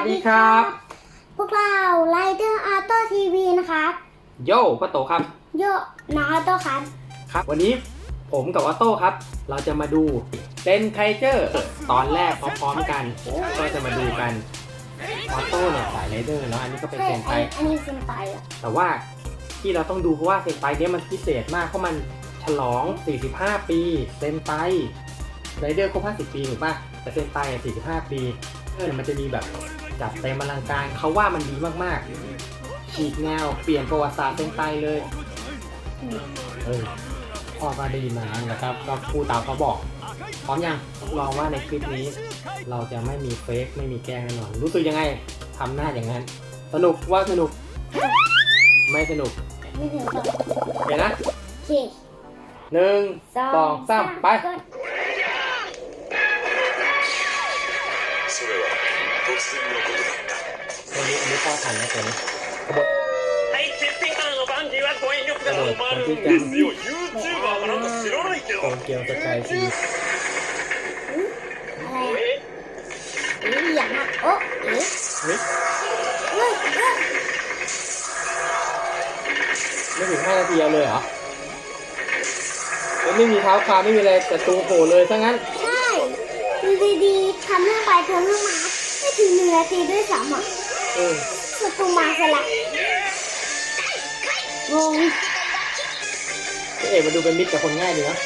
สดีครับ พวกเราไ i เดอร์อาร์โต้ทีวีนะครับโยพ่อโตครับ โยน้องอาร์โต้ครับ ครับ วันนี้ผมกับออโต้ครับ เราจะมาดูเซนไคเจอร์ตอนแรกพร้อมๆกัน ก็จะมาดูกันออโต้เนี่ยสายไรเดอร์แล้วอันนี้ก็เป็นใช่เซนไอันอันนี้เซนไตอะแต่ว่าที่เราต้องดูเพราะว่าเซนไตเนี้ยมันพิเศษมากเพราะมันฉลอง 45 ปีเซนไตไรเดอร์ครบ50 ปีถูกป่ะแต่เซนไตอะ45 ปีเออมันจะมีแบบ จัดเต็มอลังการเขาว่ามันดีมากๆ ฉีกแนว เปลี่ยนประวัติศาสตร์เซนไตเลย เออพ่อก็ได้ยินมาแล้วนะครับ ก็พูดตามเขาบอก พร้อมยังลองว่าในคลิปนี้ เราจะไม่มีเฟกไม่มีแกล้งแน่นอน รู้สึกยังไงทำหน้าอย่างนั้น สนุกว่าสนุก ไม่สนุกไม่ถึงสองเดี๋ยวนะโอเคหนึ่งสองสองสามไป อันนี้อันนี้พ่อทันนะตัวนี้กระโดดกระโดดความที่กันโตเกียวงกายซีอะไรนี่อย่างอะโอ้เอ๊ะเฮ้ยเฮ้ยไม่ถึงห้านาทีเลยเหรอไม่มีเท้าคาไม่มีอะไรแต่ตูโผล่เลยถ้างั้น ใช่ ดูดีๆทำเรื่องไปทำเรื่องมา ถึงหนึ่งนาทีด้วยซ้ำอะเออตรูมาซะละงงเอกมาดูเป็นมิตรกัคนง่ายดีนะ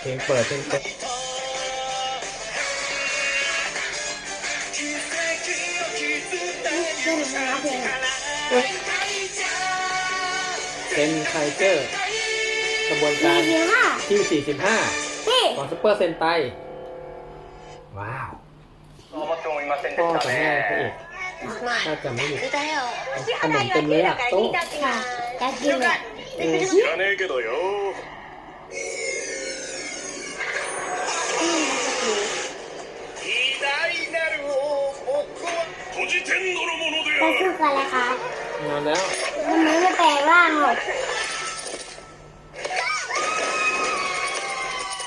เพลเปิดเพลเปิดเดี๋ยวหนูมาเพลงอะเป็นไคเจอร์กระบวนการดีค่ะที่ 45 พี่ของซุปเปอร์เซนไต ว้าว ませんで พ่อ した กับแม่พระเอ ね。กถ้าจะไม่ผิด だよ ขนมเต็มเลยอ่ะโต๊ะ ค่ะอยากกินอ่ะ เออ 知らねえけどよ อืมสตู 偉大なる王僕はポジテンドのもので ไป あ สู้ る กันเลยครับ นอนแล้ว มันไม่ได้แปลงร่างหรอก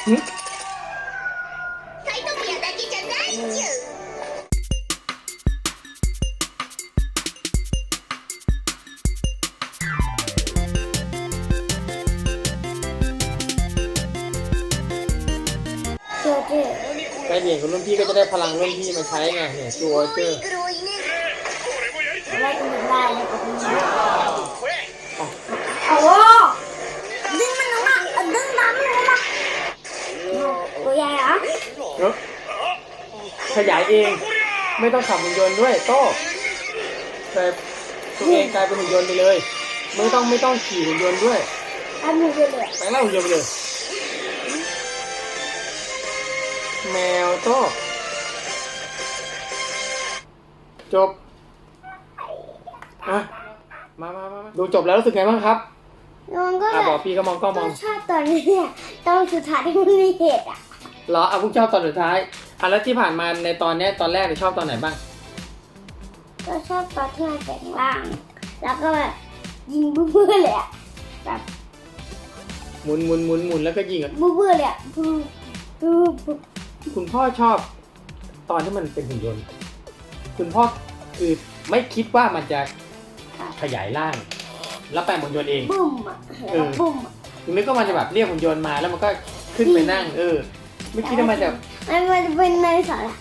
หึ ช้เนี่ยญขอรุ่นพี่ก็จะได้พลังรุ่นพี่มาใช้ไงเนี่ยตัวเจอได้ก็ได้เลยก็ได้โอ้ดึงมันออกมาดึงน้ำมันออกมาตัวใหญ่เหรอขยายเองไม่ต้องขับหุ่นยนต์ด้วยโต้แต่ตัวเองกลายเป็นหุ่นยนต์ไปเลย ไม่ต้องไม่ต้องขี่หุ่นยนต์ด้วยไปหุ่นยนต์เลยไปแล้วหุ่นยนต์ไปเลย แมวโต้จบอะมามามามาดูจบแล้วรู้สึกไงบ้างครับน้องก็อะแบบบอกพี่ก็มองกล้องมก็องชอบตอนนี้เนี่ยตอนสุดท้ายที่มันมีเหตุอะเหรออะพวกชอบตอนสุดท้ายอะแล้วที่ผ่านมาในตอนเนี้ยตอนแรกเนี่ยชอบตอนไหนบ้าง ก็ชอบตอนที่มันแปลงร่างแล้วก็แบบยิงบื้อๆเลยอะแบบหมุนหมุนหมุนหมุนแล้วก็ยิงอะบื้อๆเลยอะบื้อบื้อบื้อ คุณพ่อชอบตอนที่มันเป็นหุ่นยนต์ คุณพ่อคือไม่คิดว่ามันจะขยายร่าง แล้วแปลงหุ่นยนต์เอง บุ้มอะแล้วก็บุ้มอะนึกว่ามันจะแบบเรียกหุ่นยนต์มาแล้วมันก็ขึ้นไปนั่ง เออ ไม่คิดว่ามันจะมันมันจะเป็นในสารอะ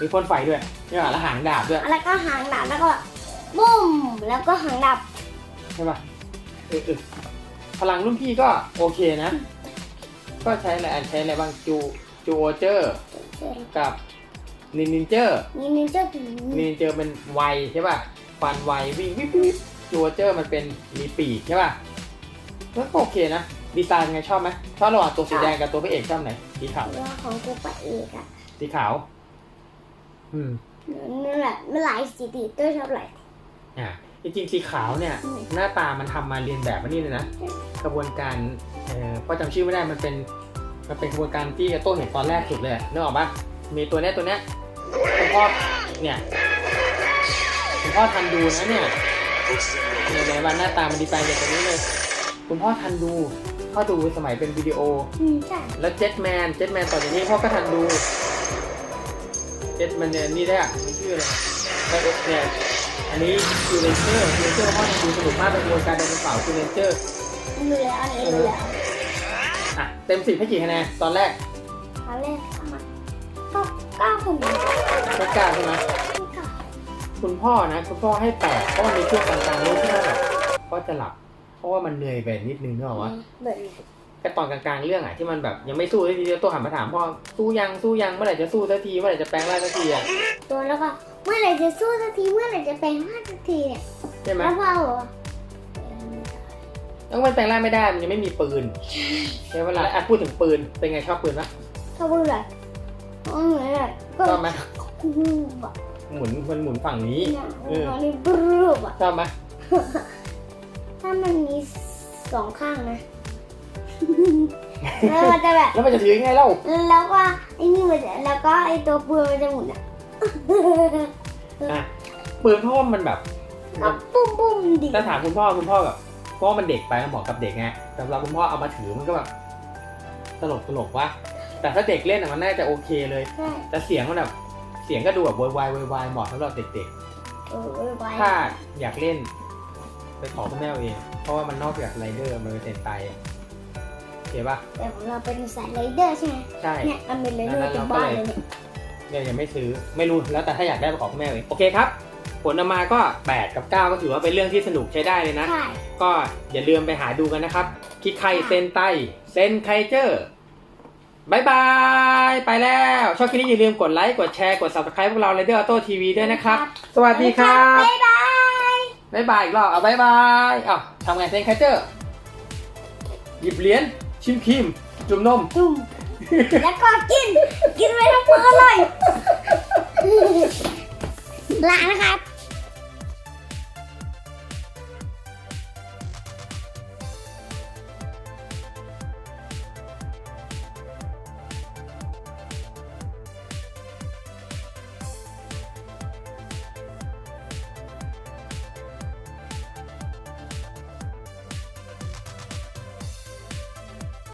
มีพ่นไฟด้วยเนี่ยแล้วหางดาบด้วยแล้วก็หางดาบแล้วก็บุ้มแล้วก็หางดาบใช่ป่ะเออเออพลังรุ่นพี่ก็โอเคนะ ก็ใช้อะไรอันใช้อะไรบ้างจู จูโอเจอร์กับนินนินเจอร์นี่นี่เจ้าถึงนินเจอร์เป็นไวใช่ป่ะฟันไววิ่งวิบวิบจูโอเจอร์มันเป็นมีปีกใช่ป่ะก็โอเคนะดีไซน์ไงชอบไหมชอบระหว่างตัวสีแดงกับตัวพระเอกชอบไหนสีขาวตัวของกูปะเอกอะสีขาว อืมนั่นแหละมันหลายสีตีตัวชอบหลายอ่าจริงๆสีขาวเนี่ยอืมหน้าตามันทำมาเรียนแบบมันนี่เลยนะกระบวนการเอ่อพ่อจำชื่อไม่ได้มันเป็น มันเป็นกระบวนการที่โต้เห็นตอนแรกสุดเลยนึกออกปะมีตัวเนี้ยตัวเนี้ยคุณพ่อเนี่ยคุณพ่อทันดูนะเนี่ยในวันหน้าตามันดีไปอย่างตัวนี้เลย คุณพ่อทันดูพ่อดูสมัยเป็นวิดีโอแล้วเจ็ตแมนเจ็ตแมนตอนนี้พ่อก็ทันดูเจ็ตแมนนี่ได้อะไม่ชื่อเลยไดเอ็กเนี่ยอันนี้คือเลนเจอร์เลนเจอร์พ่อทันดูสนุกมากเป็นกระบวนการเดินเสาคือเลนเจอร์เหลืออันนี้เหลือ อะเต็มสิบให้กี่คะแนนตอนแรกตอนแรกประมาณเก้าเก้าคนไม่กล้าใช่ไหมเก้าคุณพ่อนะคุณพ่อให้แปดเพราะมันมีช่วงกลางๆนู้นที่ว่าแบบก็จะหลับ เพราะว่ามันเหนื่อยไปนิดนึงเนกอะวะแบบแค่ตอนกลางๆเรื่องอะที่มันแบบยังไม่สู้สักทีเดียวตัวหันมาถามพ่อสู้ยังสู้ยังเมื่อไหร่จะสู้สักทีเมื่อไหร่จะแปลงร่างสักทีอะตัวแล้วก็เมื่อไหร่จะสู้สักทีเมื่อไหร่จะแปลงร่างสักทีเนี่ยใช่ไหมแล้วพ่อบอกว่า ต้องมันแปลงร่างไม่ได้มันยังไม่มีปืนใช่เวลาอะพูดถึงปืนเป็นไงชอบปืนปะเขาพูดอะไรเขาเหมือนแบบก็ชอบไหมแบบหมุนมันหมุนฝั่งนี้เนี่ยเออมันมีบรูบอะชอบไหมถ้ามันมีสองข้างนะแล้วมันจะแบบแล้วมันจะถือยังไงเล่าแล้วก็ไอ้นี่มันจะแล้วก็ไอ้ตัวปืนมันจะหมุนอะอะปืนเพราะว่ามันแบบก็ปุ้มปุ้มดีถ้าถามคุณพ่อคุณพ่อแบบ เพราะว่ามันเด็กไปมันเหมาะกับเด็กไงแต่เราคุณพ่อเอามาถือมันก็แบบตลกตลกวะแต่ถ้าเด็กเล่นอะมันน่าจะโอเคเลย ใช่แต่เสียงมันแบบเสียงก็ดูแบบวายวายโวยวายเหมาะสำหรับเด็กเออไว้ๆ ถ้าอยากเล่น ไปขอคุณแม่เอาเอง เพราะว่ามันนอกจากไรเดอร์มันเป็นเซนไตอะโอเคปะแต่ของเราเป็นสายไรเดอร์ใช่ไหมใช่ เนี่ยมันเป็นไรเดอร์เต็มบ้านเลยเนี่ย เนี่ยยังไม่ซื้อไม่รู้แล้วแต่ถ้าอยากได้ไปขอคุณแม่เอาเองโอเคครับ ผลออกมาก็ 8 กับ 9 ก็ถือว่าเป็นเรื่องที่สนุกใช้ได้เลยนะ ใช่ก็อย่าลืมไปหาดูกันนะครับ คิดไคเซนไตเซนไคเจอร์บายบาย ไปแล้ว ชอบคลิปนี้อย่าลืมกดไลค์ กดแชร์ กด subscribe พวกเรา r รเดอร์ออโต้ทีวีด้วยนะครับ สวัสดีครับบ๊ายบายบายบายอีกรอบเอาบายบายอ้าวทำไงเซนไคเจอร์หยิบเหรียญชิมครีม จุ่มนม จุ่มแล้วก็กิน กินไปทั้งมือเลยลานะครับ